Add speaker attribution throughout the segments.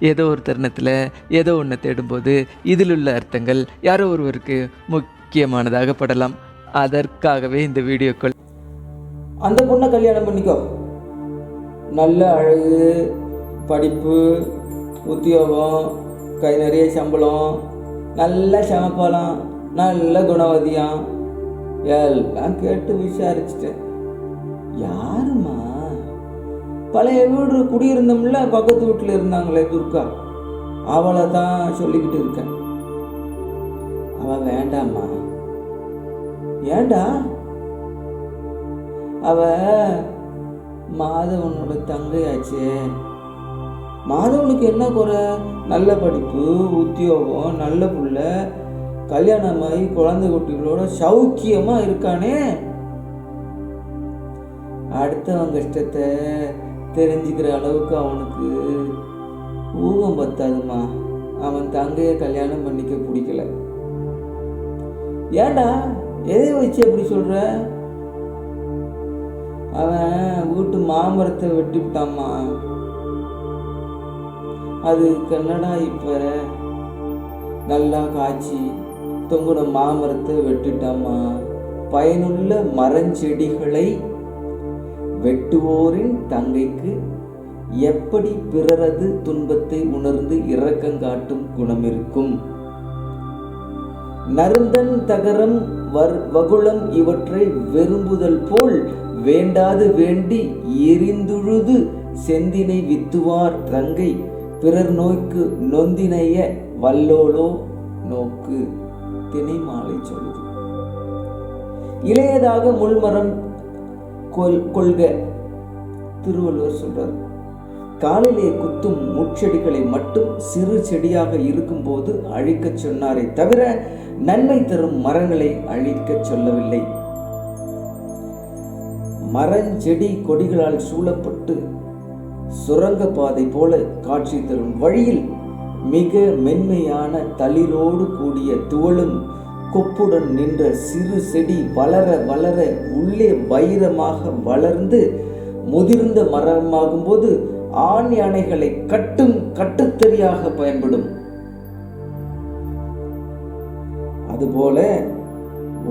Speaker 1: ஏதோ ஒரு தருணத்தில் ஏதோ ஒன்றை தேடும்போது இதில் உள்ள அர்த்தங்கள் யாரோ ஒருவருக்கு முக்கியமானதாக படலாம். அதற்காகவே இந்த வீடியோக்கள்
Speaker 2: அந்த பொண்ணை கல்யாணம் பண்ணிக்கோ. நல்ல அழகு படிப்பு உத்தியோகம் கை நிறைய சம்பளம் நல்ல சமப்பாலாம் நல்ல குணவதியாம் எல்லாம் கேட்டு விசாரிச்சிட்டேன். யாருமா பழைய வீடு குடியிருந்தோம்ல பக்கத்து வீட்டில் இருந்தாங்களே துர்கா. அவளை தான் சொல்லிக்கிட்டு இருக்கேன். அவள் வேண்டாம்மா. ஏண்டா? அவ மாதவனோட தங்கையாச்சே. மாதவனுக்கு என்ன குறை? நல்ல படிப்பு உத்தியோகம் நல்ல புள்ள கல்யாணமாகி குழந்தை குட்டிகளோட சௌக்கியமாக இருக்கானே. அடுத்தவன் கஷ்டத்தை தெரிஞ்சுக்கிற அளவுக்கு அவனுக்கு ஊகம் பத்தாதுமா. அவன் தங்கையை கல்யாணம் பண்ணிக்க பிடிக்கல. ஏண்டா எதை வச்சு அப்படி சொல்ற? அவன் வீட்டு மாமரத்தை வெட்டி விட்டாம்மா அது கன்னடா இப்ப நல்லா காய்ச்சி தொங்குன மாமரத்தை வெட்டிட்டாம்மா பயனுள்ள மரஞ்செடிகளை வெட்டுவோரின் தங்கைக்கு எப்படி பிறரது துன்பத்தை உணர்ந்து இரக்கங்காட்டும் குணம் இருக்கும் நருந்தன் தகரம் வர் வகுளம் இவற்றை விரும்புதல் போல் வேண்டாது வேண்டி எரிந்துழுது செந்தினை வித்துவார் தங்கை. பிறர் நோய்க்கு நொந்தினைய வல்லோலோ நோக்கு. தினை மாலை சொல்லுது. இளையதாக முள்மரம் கொள்க. திருவள்ளுவர் சொல்றார் காலிலே குத்தும் முட்செடிகளை மட்டும் சிறு செடியாக இருக்கும்போது அழிக்கச் சொன்னாரே தவிர நன்மை தரும் மரங்களை அழிக்கச் சொல்லவில்லை. மரஞ்செடி கொடிகளால் சூழப்பட்டு சுரங்க பாதை போல காட்சி தரும் வழியில் மிக மென்மையான தளிரோடு கூடிய துவளும் கொப்புடன் நின்ற சிறு செடி வளர வளர உள்ளே வைரமாக வளர்ந்து முதிர்ந்த மரமாகும்போது ஆண் யானைகளை கட்டும் கட்டுத்தறியாக பயன்படும். அதுபோல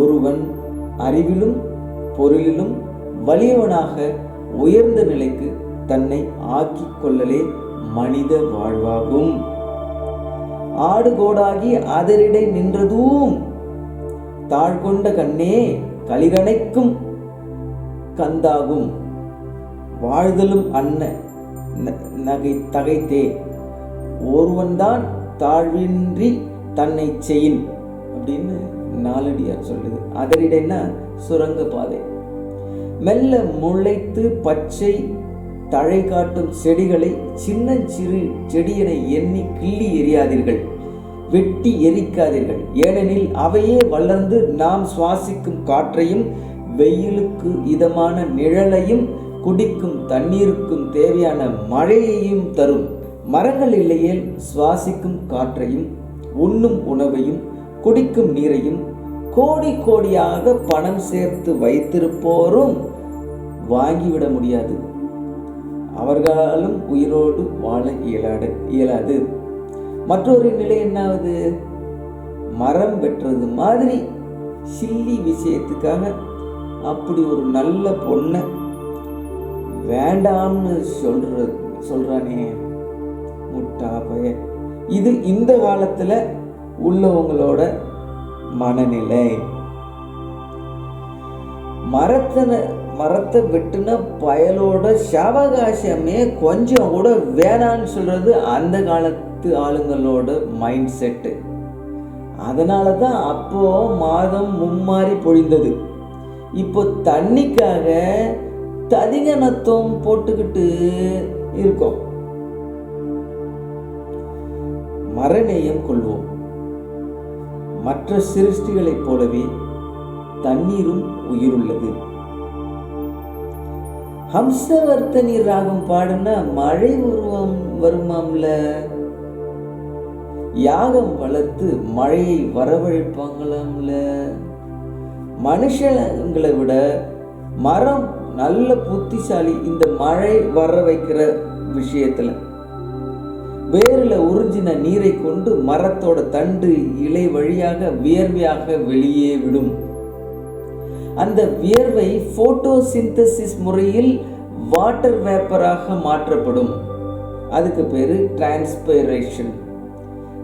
Speaker 2: ஒருவன் அறிவிலும் பொருளிலும் வலியவனாக உயர்ந்த நிலைக்கு தன்னை ஆக்கிக் கொள்ளலே மனித வாழ்வாகும். ஆடு கோடாகி அதரிடை நின்றதும் தாழ்கொண்ட கண்ணே களிரணைக்கும் கந்தாகும். வாழ்தலும் அன்ன ந- நகை தகைத்தே. ஒருவன்தான் தாழ்வின்றி தன்னை செயின் அப்படின்னு நாலடியார் சொல்லுது. அதரிடைன்னா சுரங்க பாதை. மெல்ல முளைத்து பச்சை தழை காட்டும் செடிகளை சின்னஞ்சிறு செடியென எண்ணி கிள்ளி எறியாதீர்கள். வெட்டி எரிக்காதீர்கள். ஏனெனில் அவையே வளர்ந்து நாம் சுவாசிக்கும் காற்றையும் வெயிலுக்கு இதமான நிழலையும் குடிக்கும் தண்ணீருக்கும் தேவையான மழையையும் தரும். மரங்கள் இல்லையேல் சுவாசிக்கும் காற்றையும் உண்ணும் உணவையும் குடிக்கும் நீரையும் கோடி கோடியாக பணம் சேர்த்து வைத்திருப்போரும் வாங்கிவிட முடியாது. அவர்களாலும் உயிரோடு வாழ இயலாது இயலாது. மற்றொரு நிலை என்னாவது? மரம் வெட்டுறது மாதிரி சில்லி விஷயத்துக்காக அப்படி ஒரு நல்ல பொண்ணை வேண்டாம்னு சொல்ற சொல்கிறானே முட்டா பய இது இந்த காலத்தில் உள்ளவங்களோட மனநிலை. மரத்தை மரத்தை வெட்டின பயலோட சவகாசமே கொஞ்சம் கூட வேணான்னு சொல்றது அந்த காலத்து ஆளுங்களோட மைண்ட் செட்டு அதனால தான் அப்போ மாதம் மும்மாறி பொழிந்தது. இப்போ தண்ணிக்காக ததிகனத்துவம் போட்டுக்கிட்டு இருக்கோம். மரநேயம் கொள்வோம். மற்ற சிருஷ்டிகளைப் போலவே தண்ணீரும் உயிருள்ளது. ஹம்சவர்த்தனி ராகம் பாடுனா மழை உருவம் வருமாம்ல? யாகம் வளர்த்து மழையை வரவழைப்பாங்களாம்ல? மனுஷங்களை விட மரம் நல்ல புத்திசாலி இந்த மழை வர வைக்கிற விஷயத்துல. வேரில் உறிஞ்சின நீரை கொண்டு மரத்தோட தண்டு இலை வழியாக வியர்வையாக வெளியே விடும். அந்த வியர்வை போட்டோசிந்தசிஸ் முறையில் வாட்டர் வேப்பராக மாற்றப்படும். அதுக்கு பேர் டிரான்ஸ்பைரேஷன்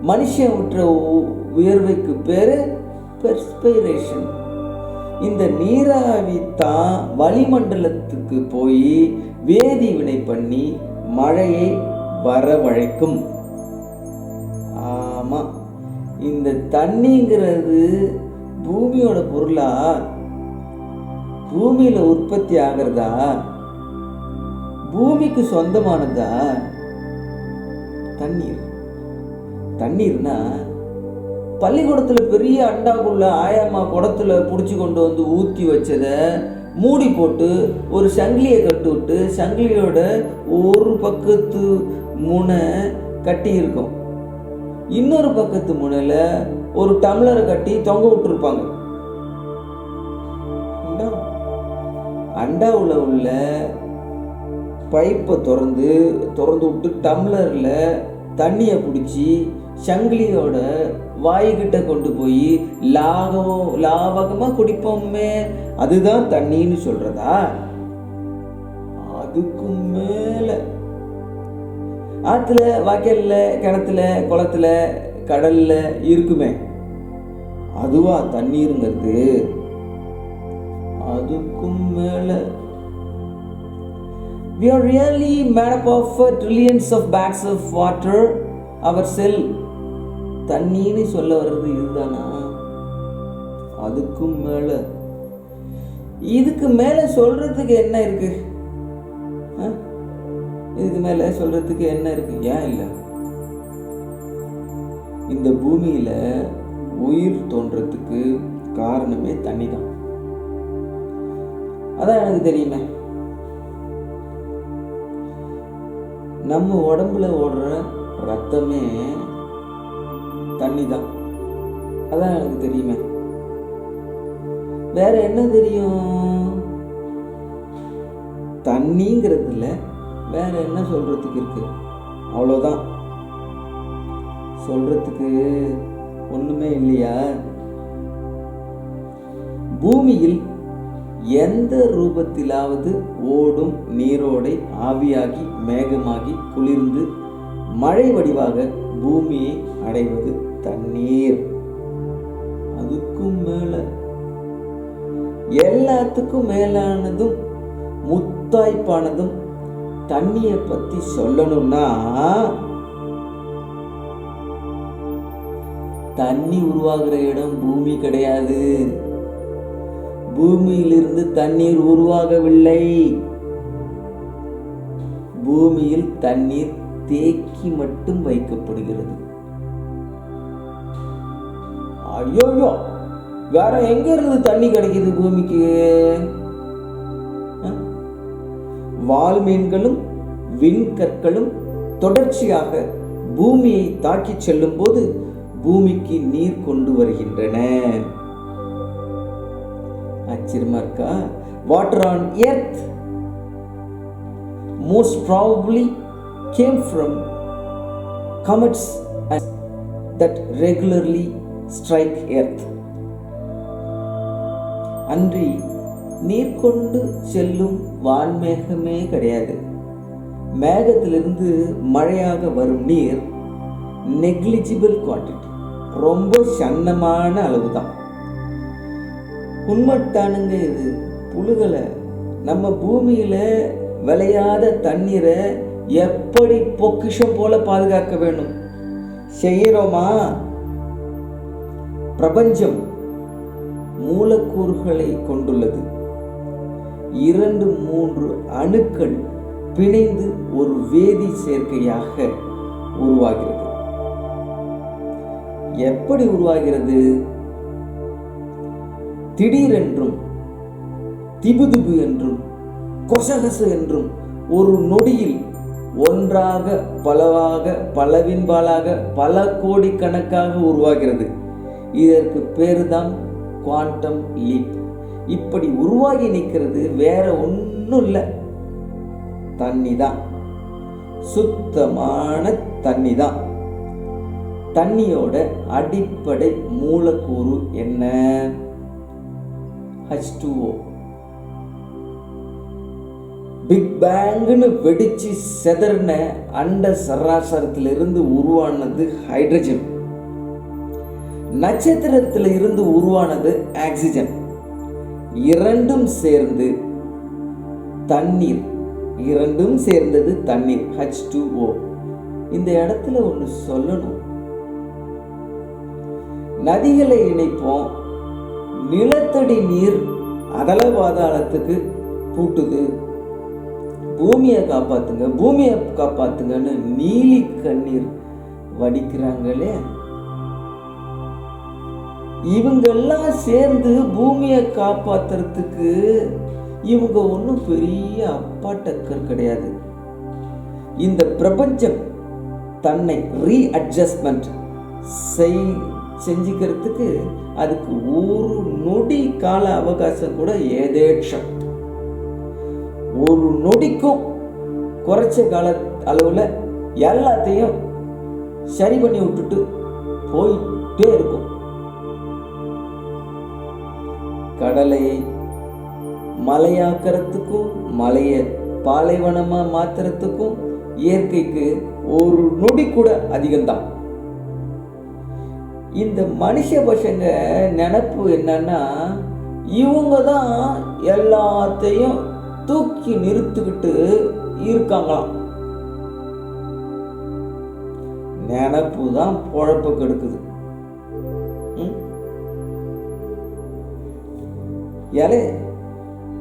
Speaker 2: மனுஷன் விட்டுற உ- வியர்வைக்கு பேர் பெர்ஸ்பைரேஷன் இந்த நீராவி தான் வளிமண்டலத்துக்கு போய் வேதி வினை பண்ணி மழையை வரவழைக்கும். ஆமா. இந்த தண்ணிங்கிறது பூமியோட பொருளா பூமியில உற்பத்தி ஆகிறதா? பூமிக்கு சொந்தமானதா? தண்ணீர். தண்ணீர்னா பள்ளிக்கூடத்துல பெரிய அண்டாக்குள்ள ஆயாம்மா குடத்துல பிடிச்சி கொண்டு வந்து ஊற்றி வச்சதை மூடி போட்டு ஒரு சங்கிலியை கட்டு விட்டு சங்கிலியோட ஒரு பக்கத்து முனை கட்டி இருக்கும். இன்னொரு பக்கத்து முனையில் ஒரு டம்ளரை கட்டி தொங்க விட்டுருப்பாங்க. அண்டாவில் உள்ள பைப்பை திறந்து திறந்து விட்டு டம்ளரில் தண்ணியை பிடிச்சி சங்கிலியோட வாய்கிட்ட கொண்டு போய் லாகவும் லாவகமாக குடிப்போமே. அதுதான் தண்ணின்னு சொல்கிறதா அதுக்கும் மேலே. ஆற்றுல வாய்க்கால்ல கிணத்துல குளத்துல கடலில் இருக்குமே. அதுவா தண்ணீருங்கிறது. அதுக்கும் மேலே. We are really made up of trillions of bags of water our cell Our தண்ணின்னு சொல்ல வர்றது இதுதானா? அதுக்கும் மேல. இதுக்கு மேல சொல்றதுக்கு என்ன இருக்கு? ஆ? இதுக்கு மேல சொல்றதுக்கு என்ன இருக்கு? ஏன் இல்லை? இந்த பூமியில உயிர் தோன்றதுக்கு காரணமே தண்ணி தான் அதான் எனக்கு தெரியுமே. நம்ம உடம்புல ஓடுற ரத்தமே தண்ணி தான் அதான் எனக்கு தெரியுமே. வேற என்ன தெரியும்? தண்ணிங்கிறதுல வேற என்ன சொல்றதுக்கு இருக்கு? அவ்வளோதான் சொல்றதுக்கு ஒண்ணுமே இல்லையா? பூமியில் எந்த ரூபத்திலாவது ஓடும் நீரோடை ஆவியாகி மேகமாகி குளிர்ந்து மழை வடிவாக பூமியை அடைவது தண்ணீர். அதுக்கும் மேல. எல்லாத்துக்கும் மேலானதும் முத்தாய்ப்பானதும் தண்ணியை பத்தி சொல்லணும்னா தண்ணி உருவாகிற இடம் பூமி கிடையாது. பூமியிலிருந்து தண்ணீர் உருவாகவில்லை. பூமியில் தண்ணீர் தேக்கி மட்டும் வைக்கப்படுகிறது. ஐயோயோ வேற எங்க இருந்து தண்ணி கிடைக்குது பூமிக்கு? வால் மீன்களும் விண்கற்களும் தொடர்ச்சியாக பூமியை தாக்கிச் செல்லும் போது பூமிக்கு நீர் கொண்டு வருகின்றன. ஆச்சரியமா இருக்கா? Water on earth most probably came from comets that regularly strike earth அன்றி நீர் கொண்டு செல்லும் வான்மேகமே கிடையாது. மேகத்திலிருந்து மழையாக வரும் நீர் நெக்லிஜிபிள் குவான்டிட்டி ரொம்ப சன்னமான அளவு தான் உண்மைத்தானுங்க இது புழுகலை. நம்ம பூமியில் விளையாத தண்ணீரை எப்படி பொக்கிஷம் போல பாதுகாக்க வேணும் செய்கிறோமா பிரபஞ்சம் மூலக்கூறுகளை கொண்டுள்ளது. இரண்டு மூன்று அணுக்கள் பிணைந்து ஒரு வேதி சேர்க்கையாக உருவாகிறது. எப்படி உருவாகிறது? திடீரென்றும் திபுதிபு என்றும் கொசகசு என்றும் ஒரு நொடியில் ஒன்றாக பலவாக பலவின்பாலாக பல கோடிக்கணக்காக உருவாகிறது. இதற்கு பேரு தான் குவாண்டம் லீப். இப்படி உருவாகி நிற்கிறது வேற ஒன்றும் இல்லை தண்ணி தான் சுத்தமான தண்ணி தான் தண்ணியோட அடிப்படை மூலக்கூறு என்ன? ஹச்டூஓ பிக் பேங்குன்னு வெடிச்சு செதறின அண்ட சராசரத்திலிருந்து உருவானது ஹைட்ரஜன் நட்சத்திரத்தில் இருந்து உருவானது ஆக்சிஜன் இரண்டும் சேர்ந்து தண்ணீர். இரண்டும் சேர்ந்தது தண்ணீர் ஹச் டூ ஓ இந்த இடத்துல ஒன்று சொல்லணும். நதிகளை இணைப்போம். நிலத்தடி நீர் அகல பாதாளத்துக்கு பூட்டுது. பூமியை காப்பாத்துங்க பூமியை காப்பாத்துங்கன்னு நீலி கண்ணீர் வடிக்கிறாங்களே. இவங்கெல்லாம் சேர்ந்து பூமியை காப்பாத்துறதுக்கு இவங்க ஒன்றும் பெரிய அப்பாட்டக்கர் கிடையாது. இந்த பிரபஞ்சம் தன்னை ரீஅட்ஜஸ்ட்மெண்ட் செய் செஞ்சுக்கிறதுக்கு அதுக்கு ஒரு நொடி கால அவகாசம் கூட ஏதேட்சம் ஒரு நொடிக்கும் குறைச்ச கால அளவில் எல்லாத்தையும் சரி பண்ணி விட்டுட்டு போயிட்டே இருக்கும். கடலை மலையாக்கிறதுக்கும் மலையை பாலைவனமாக மாற்றுறதுக்கும் இயற்கைக்கு ஒரு நொடி கூட அதிகம்தான். இந்த மனுஷ பசங்க நினப்பு என்னன்னா இவங்க தான் எல்லாத்தையும் தூக்கி நிறுத்துக்கிட்டு இருக்காங்களாம். நினப்பு தான் பொழப்ப கெடுக்குது. ம்?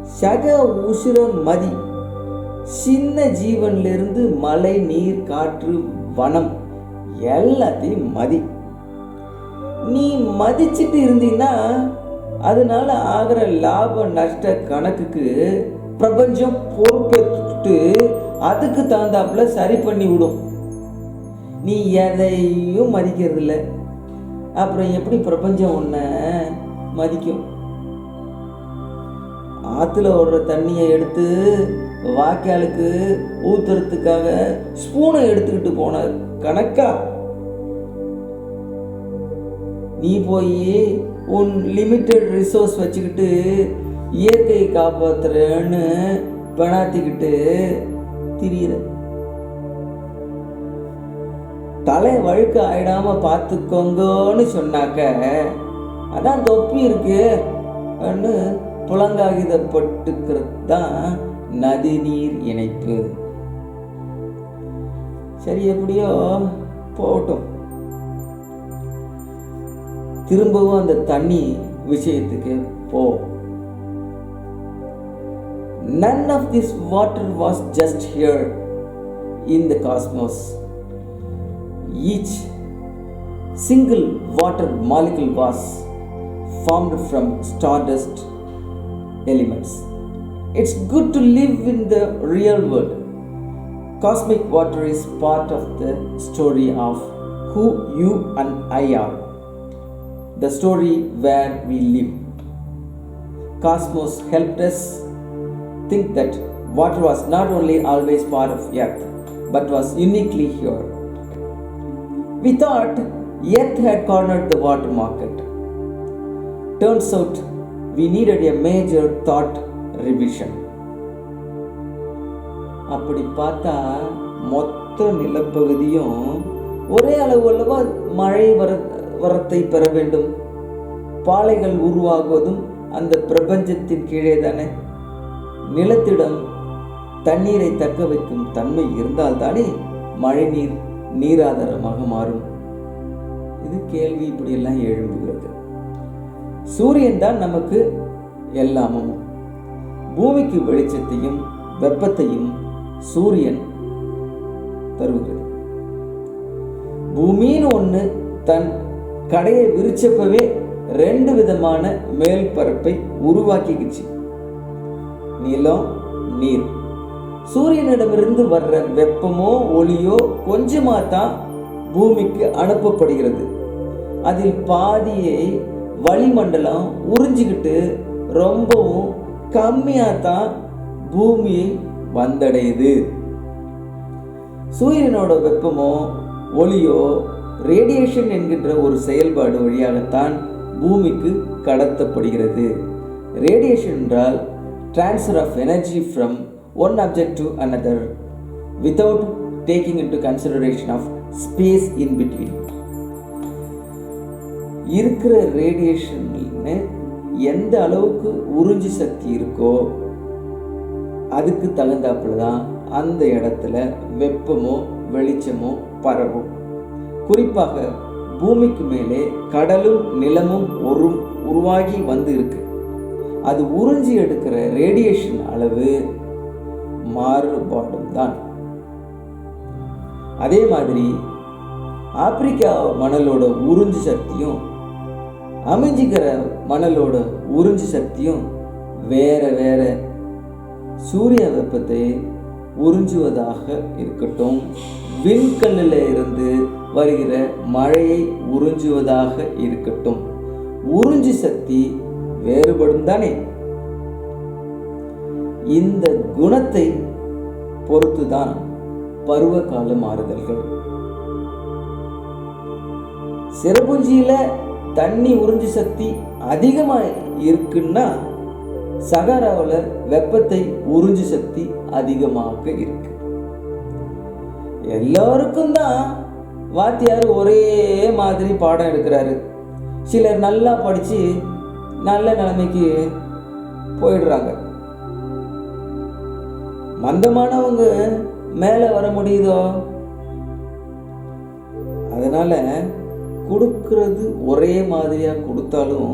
Speaker 2: சக உசுர மதி. சின்ன ஜீவன்லேருந்து மலை மழை நீர் காற்று வனம் எல்லாத்தையும் மதி. நீ மதிச்சுட்டு இருந்தீன்னா அதனால ஆகிற லாப நஷ்ட கணக்குக்கு பிரபஞ்சம் பொறுப்பேற்றுக்கிட்டு அதுக்கு தகுந்தாப்புல சரி பண்ணி விடும். நீ எதையும் மதிக்கிறது இல்லை அப்புறம் எப்படி பிரபஞ்சம் உன்னை மதிக்கும்? ஆற்றுல ஓடுற தண்ணியை எடுத்து வாய்க்காலுக்கு ஊத்துறதுக்காக ஸ்பூனை எடுத்துக்கிட்டு போன கணக்கா? நீ போய் உன் லிமிட்டெட் ரிசோர்ஸ் வச்சுக்கிட்டு இயற்கையை காப்பாற்றுறேன்னு பெணாத்திக்கிட்டு திரியிற. தலை வழுக்க ஆயிடாம பார்த்துக்கோங்கன்னு சொன்னாக்க அதான் தொப்பி இருக்குன்னு புலங்காகிதப்பட்டுக்கிறது தான் நதிநீர் இணைப்பு. சரி எப்படியோ போகட்டும். திரும்பவும் அந்த தண்ணி விஷயத்துக்கு போ none of this water was just here in the cosmos each single water molecule was formed from stardust elements it's good to live in the real world cosmic water is part of the story of who you and i are the story where we live. Cosmos helped us think that water was not only always part of earth but was uniquely here. We thought earth had cornered the water market. Turns out we needed a major thought revision. அப்படி பார்த்தா மொத்த நிலப்பகுதியும் ஒரே அளவு அளவாக மழை வர வரத்தை பெற வேண்டும். பாலைகள் உருவாகுவதும் அந்த பிரபஞ்சத்தின் கீழே தானே. நிலத்திடம் தண்ணீரை தக்க வைக்கும் தன்மை இருந்தால்தானே மழை நீர் நீராதாரமாக மாறும். இது கேள்வி இப்படியெல்லாம் எழும்புகிறது. சூரியன் தான் நமக்கு எல்லாமும். பூமிக்கு வெளிச்சத்தையும் வெப்பத்தையும் சூரியன் தருகிறது. பூமின்னு ஒன்று தன் கடையை விரிச்சப்பவே ரெண்டு விதமான மேல் பரப்பை உருவாக்கிக்கிச்சு. நிலம் நீர். சூரியனிடமிருந்து வர்ற வெப்பமோ ஒளியோ கொஞ்சமாக தான் பூமிக்கு அனுப்பப்படுகிறது. அதில் பாதியை வளிமண்டலம் உறிஞ்சிக்கிட்டு ரொம்பவும் கம்மியாக தான் பூமியை வந்தடையுது. சூரியனோட வெப்பமோ ஒளியோ ரேடியேஷன் என்கின்ற ஒரு செயல்பாடு வழியாகத்தான் பூமிக்கு கடத்தப்படுகிறது. ரேடியேஷன் என்றால் transfer of energy from one object to another without taking into consideration of space in between இருக்கிற ரேடியேஷன்னு எந்த அளவுக்கு உறிஞ்சி சக்தி இருக்கோ அதுக்கு தகுந்தாப்புல தான் அந்த இடத்துல வெப்பமோ வெளிச்சமோ பரவும். குறிப்பாக பூமிக்கு மேலே கடலும் நிலமும் ஒரு உருவாகி வந்து இருக்கு அது உறிஞ்சி எடுக்கிற ரேடியேஷன் அளவு மாறுபாடும் தான் அதே மாதிரி ஆப்பிரிக்கா மணலோட உறிஞ்சு சக்தியும் அமைஞ்சிக்கிற மணலோட உறிஞ்சு சக்தியும் வேற வேற சூரிய வெப்பத்தை உறிஞ்சுவதாக இருக்கட்டும். விண்கல்லில் இருந்து வருகிற மழையை உறிஞ்சுவதாக இருக்கட்டும். உறிஞ்சு சக்தி வேறுபடும் தானே இந்த குணத்தை பொறுத்துதான் பருவ கால மாறுதல்கள். சிறப்புஞ்சியில தண்ணி உறிஞ்சு சக்தி அதிகமாக இருக்குன்னா சகாராவில் வெப்பத்தை உறிஞ்சு சக்தி அதிகமாக இருக்கு. எல்லாருக்கும் தான் வாத்தியார் ஒரே மாதிரி பாடம் எடுக்கிறாரு. சிலர் நல்லா படித்து நல்ல நிலைமைக்கு போயிடுறாங்க. மந்தமானவங்க மேலே வர முடியுதோ? அதனால கொடுக்கறது ஒரே மாதிரியாக கொடுத்தாலும்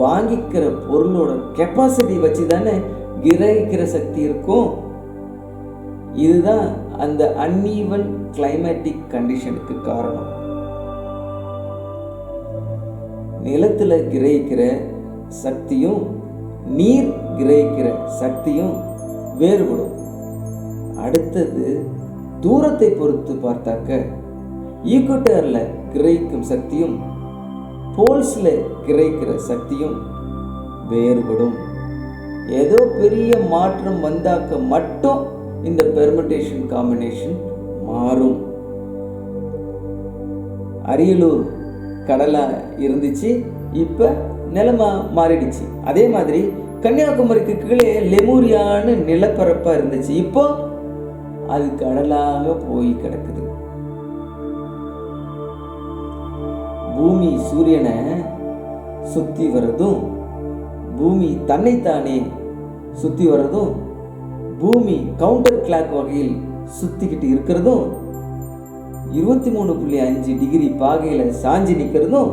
Speaker 2: வாங்கிக்கிற பொருளோட கெப்பாசிட்டி வச்சு தானே கிரகிக்கிற சக்தி இருக்கும். இதுதான் அந்த அன்ஈவன் கிளைமேட்டிக் கண்டிஷனுக்கு காரணம். நிலத்தில் கிரகிக்கிற சக்தியும் நீர் கிரகிக்கிற சக்தியும் வேறுபடும். அடுத்தது தூரத்தை பொறுத்து பார்த்தாக்க ஈக்குவட்டரில் கிரகிக்கும் சக்தியும் போல்ஸில் கிரகிக்கிற சக்தியும் வேறுபடும். ஏதோ பெரிய மாற்றம் வந்தாக்க மட்டும் இந்த பெர்மிட்டேஷன் காம்பினேஷன் மாறும். அரியலூர் கடலாக இருந்துச்சு இப்போ நிலமா மாறிடுச்சு. அதே மாதிரி கன்னியாகுமரிக்கு கீழே லெமூரியான்னு நிலப்பரப்பாக இருந்துச்சு. இப்போ அது கடலாக போய் கிடக்குது. பூமி சூரியனை சுற்றி வர்றதும் பூமி தன்னைத்தானே சுற்றி வர்றதும் பூமி கவுண்டர் கிளாக் வகையில் சுத்திக்கிட்டு இருக்கிறதும் இருபத்தி மூணு புள்ளி அஞ்சு டிகிரி பாகையில் சாஞ்சி நிற்கிறதும்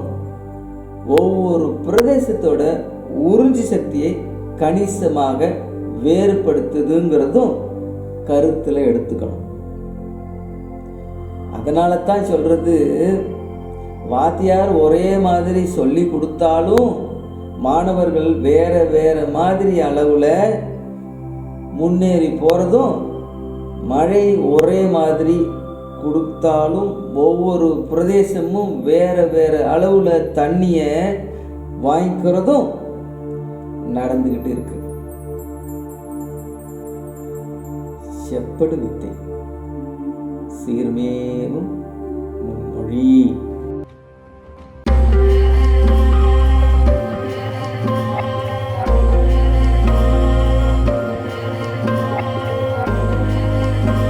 Speaker 2: ஒவ்வொரு பிரதேசத்தோட உறிஞ்சி சக்தியை கணிசமாக வேறுபடுத்துதுங்கிறதும் கருத்தில் எடுத்துக்கணும். அதனால தான் சொல்றது வாத்தியார் ஒரே மாதிரி சொல்லி கொடுத்தாலும் மாணவர்கள் வேற வேற மாதிரி அளவில் முன்னேறி போகிறதும் மழை ஒரே மாதிரி கொடுத்தாலும் ஒவ்வொரு பிரதேசமும் வேறு வேறு அளவில் தண்ணியை வாங்கிக்கிறதும் நடந்துக்கிட்டு இருக்கு. செப்படு வித்தை. சீர்மேவும் மொழி